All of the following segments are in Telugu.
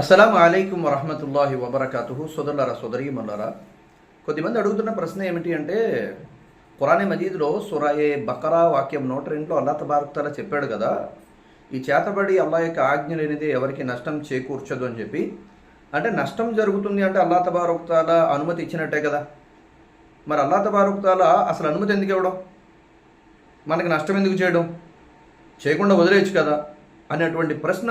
అస్సలం అయికం వరహమతుల్లాహి వబర్కతు సోదరులారా సోదరి మల్లారా కొద్దిమంది అడుగుతున్న ప్రశ్న ఏమిటి అంటే ఖురానే మజీద్లో సురాయే బకరా వాక్యం నూట రెండులో అల్లా తబారక్తాల చెప్పాడు కదా ఈ చేతబడి అల్లా యొక్క ఆజ్ఞ లేనిదే ఎవరికి నష్టం చేకూర్చదు అని చెప్పి. అంటే నష్టం జరుగుతుంది అంటే అల్లా తబారక్తాల అనుమతి ఇచ్చినట్టే కదా. మరి అల్లా తబారక్తాల అసలు అనుమతి ఎందుకు ఇవ్వడం? మనకి నష్టం ఎందుకు చేయడం? చేయకుండా వదిలేయచ్చు కదా అనేటువంటి ప్రశ్న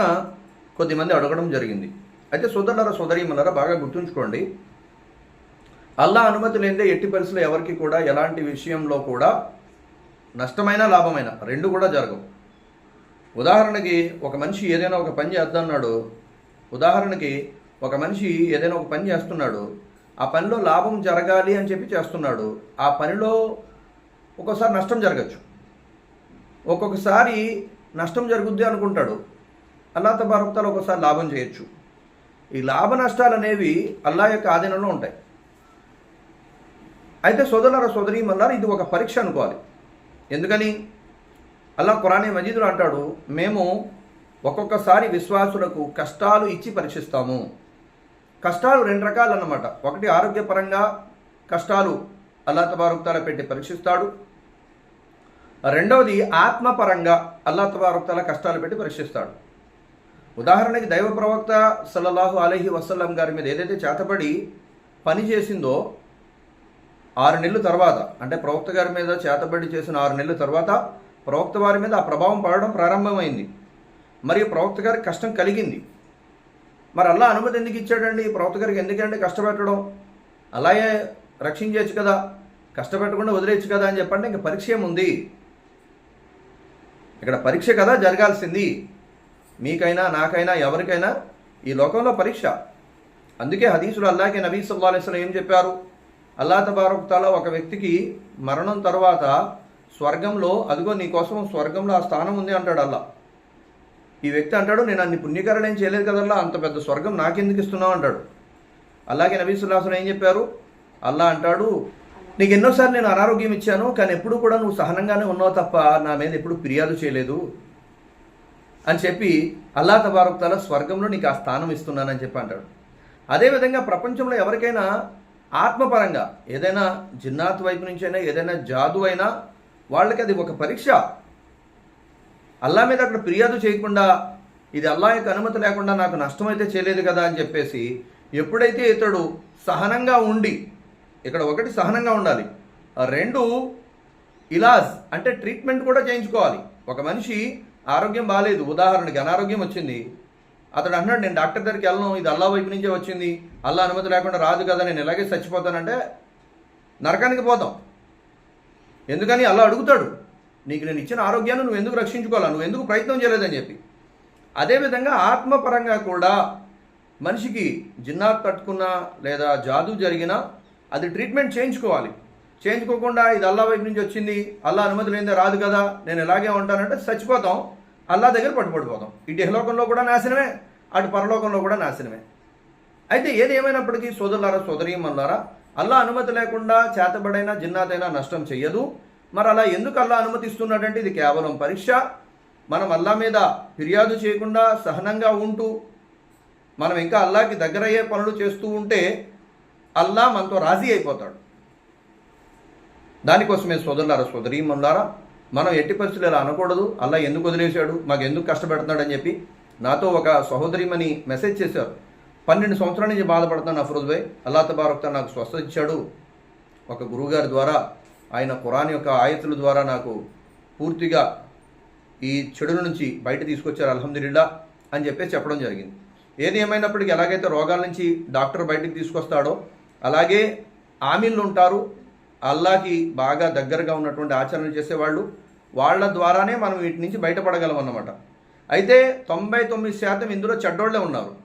కొద్దిమంది అడగడం జరిగింది. అయితే సోదరులారా సోదరీమన్నారా బాగా గుర్తుంచుకోండి. అల్లా అనుమతి లేదే ఎట్టి పరిస్థితులు ఎవరికి కూడా ఎలాంటి విషయంలో కూడా నష్టమైన లాభమైన రెండు కూడా జరగవు. ఉదాహరణకి ఒక మనిషి ఏదైనా ఒక పని చేస్తున్నాడు ఉదాహరణకి ఒక మనిషి ఏదైనా ఒక పని చేస్తున్నాడు ఆ పనిలో లాభం జరగాలి అని చెప్పి చేస్తున్నాడు ఆ పనిలో ఒక్కోసారి నష్టం జరగచ్చు. ఒక్కొక్కసారి నష్టం జరుగుద్ది అనుకుంటాడు. అల్లా తబారక్తాలు ఒకసారి లాభం చేయొచ్చు. ఈ లాభ నష్టాలు అనేవి అల్లా యొక్క ఆధీనంలో ఉంటాయి. అయితే సోదరుల సోదరి మల్లారు ఇది ఒక పరీక్ష అనుకోవాలి. ఎందుకని? అల్లా ఖురానే మజీదులు అంటాడు మేము ఒక్కొక్కసారి విశ్వాసులకు కష్టాలు ఇచ్చి పరీక్షిస్తాము. కష్టాలు రెండు రకాలు అన్నమాట ఒకటి ఆరోగ్యపరంగా కష్టాలు అల్లా తబారుక్తాల పెట్టి పరీక్షిస్తాడు. రెండవది ఆత్మపరంగా అల్లా తబారుక్తాల కష్టాలు పెట్టి పరీక్షిస్తాడు. ఉదాహరణకి దైవ ప్రవక్త సల్లల్లాహు అలహి వసల్లం గారి మీద ఏదైతే చేతబడి పని చేసిందో ఆరు నెలల తర్వాత అంటే ప్రవక్త గారి మీద చేతబడి చేసిన ఆరు నెలల తర్వాత ప్రవక్త వారి మీద ఆ ప్రభావం పడడం ప్రారంభమైంది. మరియు ప్రవక్త గారికి కష్టం కలిగింది. మరి అలా అనుమతి ఎందుకు ఇచ్చాడండి? ప్రవక్త గారికి ఎందుకంటే కష్టపెట్టడం? అలాగే రక్షించవచ్చు కదా? కష్టపెట్టకుండా వదిలేయచ్చు కదా అని చెప్పండి. ఇంకా పరీక్ష ఏముంది? ఇక్కడ పరీక్ష కదా జరగాల్సింది. మీకైనా నాకైనా ఎవరికైనా ఈ లోకంలో పరీక్ష. అందుకే హదీసులు అల్లాగే నబీ సల్లా అలైస్లం ఏం చెప్పారు? అల్లా తబారక్తాలో ఒక వ్యక్తికి మరణం తర్వాత స్వర్గంలో అదిగో నీకోసం స్వర్గంలో ఆ స్థానం ఉంది అంటాడు అల్లా ఈ వ్యక్తి అంటాడు నేను అన్ని పుణ్యకరణ ఏం చేయలేదు కదల్లా అంత పెద్ద స్వర్గం నాకెందుకు ఇస్తున్నావు? అంటాడు. అలాగే నబీ సుల్లాహం ఏం చెప్పారు? అల్లా అంటాడు నీకు ఎన్నోసార్లు నేను అనారోగ్యం ఇచ్చాను కానీ ఎప్పుడు కూడా నువ్వు సహనంగానే ఉన్నావు తప్ప నా మీద ఎప్పుడు ఫిర్యాదు చేయలేదు. అని చెప్పి అల్లా తబారుక్తాల స్వర్గంలో నీకు ఆ స్థానం ఇస్తున్నానని చెప్పి అంటాడు. అదేవిధంగా ప్రపంచంలో ఎవరికైనా ఆత్మపరంగా ఏదైనా జిన్నాత్ వైపు నుంచి అయినా ఏదైనా జాదు అయినా వాళ్ళకి అది ఒక పరీక్ష. అల్లా మీద అక్కడ ఫిర్యాదు చేయకుండా ఇది అల్లా యొక్క అనుమతి లేకుండా నాకు నష్టమైతే చేయలేదు కదా అని చెప్పేసి ఎప్పుడైతే ఇతడు సహనంగా ఉండి ఇక్కడ ఒకటి సహనంగా ఉండాలి. రెండు ఇలాజ్ అంటే ట్రీట్మెంట్ కూడా చేయించుకోవాలి. ఒక మనిషి ఆరోగ్యం బాగాలేదు ఉదాహరణకి అనారోగ్యం వచ్చింది. అతడు అన్నాడు నేను డాక్టర్ దగ్గరికి వెళ్ళను. ఇది అల్లా వైపు నుంచే వచ్చింది. అల్లా అనుమతి లేకుండా రాదు కదా. నేను ఎలాగే చచ్చిపోతానంటే నరకానికి పోతాం ఎందుకని అల్లా అడుగుతాడు నీకు నేను ఇచ్చిన ఆరోగ్యాన్ని నువ్వు ఎందుకు రక్షించుకోవాలా? నువ్వు ఎందుకు ప్రయత్నం చేయలేదని చెప్పి. అదేవిధంగా ఆత్మపరంగా కూడా మనిషికి జిన్నాత్ తట్టుకున్నా లేదా జాదు జరిగినా అది ట్రీట్మెంట్ చేయించుకోవాలి. చేయించుకోకుండా ఇది అల్లా వైపు నుంచి వచ్చింది అల్లా అనుమతి లేనిదే రాదు కదా నేను ఎలాగే ఉంటానంటే చచ్చిపోతాం అల్లా దగ్గర పట్టుబడిపోతాం. ఇటు ఇహలోకంలో కూడా నాశనమే అటు పరలోకంలో కూడా నాశనమే. అయితే ఏది ఏమైనప్పటికీ సోదరులారా సోదరీమన్నారా అల్లా అనుమతి లేకుండా చేతబడైనా జిన్నాతైనా నష్టం చెయ్యదు. మరి అలా ఎందుకు అల్లా అనుమతిస్తున్నాడంటే ఇది కేవలం పరీక్ష. మనం అల్లా మీద ఫిర్యాదు చేయకుండా సహనంగా ఉంటూ మనం ఇంకా అల్లాకి దగ్గరయ్యే పనులు చేస్తూ ఉంటే అల్లా మనతో రాజీ అయిపోతాడు. దానికోసమే సోదరులారా సోదరీమన్నారా మనం ఎట్టి పరిస్థితులు ఇలా అనకూడదు. అల్లా ఎందుకు వదిలేశాడు? మాకు ఎందుకు కష్టపెడుతున్నాడని చెప్పి నాతో ఒక సహోదరిమని మెసేజ్ చేశారు. పన్నెండు సంవత్సరాల నుంచి బాధపడుతున్నాను అఫరోజ్ భాయ్. అల్లా తబారక్త నాకు స్వస్థ ఇచ్చాడు. ఒక గురువుగారి ద్వారా ఆయన ఖురాన్ యొక్క ఆయతుల ద్వారా నాకు పూర్తిగా ఈ చెడుల నుంచి బయట తీసుకొచ్చారు అల్హమ్దుల్లా అని చెప్పేసి చెప్పడం జరిగింది. ఏది ఏమైనప్పటికీ ఎలాగైతే రోగాల నుంచి డాక్టర్ బయటకు తీసుకొస్తాడో అలాగే ఆమీన్లు ఉంటారు అల్లాకి బాగా దగ్గరగా ఉన్నటువంటి ఆచరణ చేసేవాళ్ళు. వాళ్ళ ద్వారానే మనం వీటి నుంచి బయటపడగలం అన్నమాట. అయితే తొంభై తొమ్మిది శాతం ఇందులో చెడ్డోళ్ళే ఉన్నారు.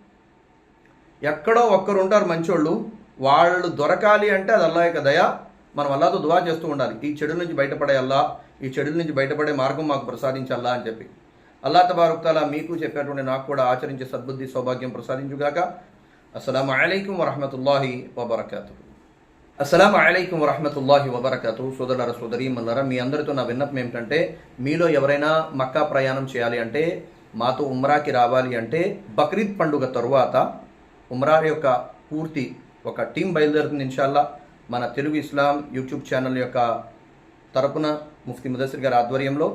ఎక్కడో ఒక్కరు ఉంటారు మంచోళ్ళు. వాళ్ళు దొరకాలి అంటే అది అల్లా యొక్క దయ. మనం అల్లాతో దువా చేస్తూ ఉండాలి. ఈ చెడు నుంచి బయటపడే అల్లా ఈ చెడు నుంచి బయటపడే మార్గం మాకు ప్రసాదించల్లా అని చెప్పి. అల్లా తబారుక్తాలా మీకు చెప్పేటువంటి నాకు కూడా ఆచరించే సద్బుద్ధి సౌభాగ్యం ప్రసాదించుగాక. అస్సలం అయికం వరహమతుల్లాహి వబర్కాతు అస్సలం అయికం వరహమతుల్లాహి వబర్కతు. సోదరుల సోదరి మల్లరా మీ అందరితో నా విన్నపం ఏమిటంటే మీలో ఎవరైనా మక్కా ప్రయాణం చేయాలి అంటే మాతో ఉమ్రాకి రావాలి అంటే బక్రీద్ పండుగ తరువాత ఉమ్రా యొక్క పూర్తి ఒక టీం బయలుదేరుతుంది ఇన్షాల్లా. మన తెలుగు ఇస్లాం యూట్యూబ్ ఛానల్ యొక్క తరపున ముఫ్తి ముదస్సిర్ గారి ఆధ్వర్యంలో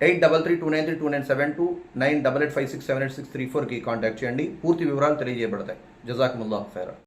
eight double three two nine three two nine seven two nine double eight five six seven eight six three ఫోర్కి కాంటాక్ట్ చేయండి. పూర్తి వివరాలు తెలియజేయబడతాయి. జజాకుముల్లా ఖైరా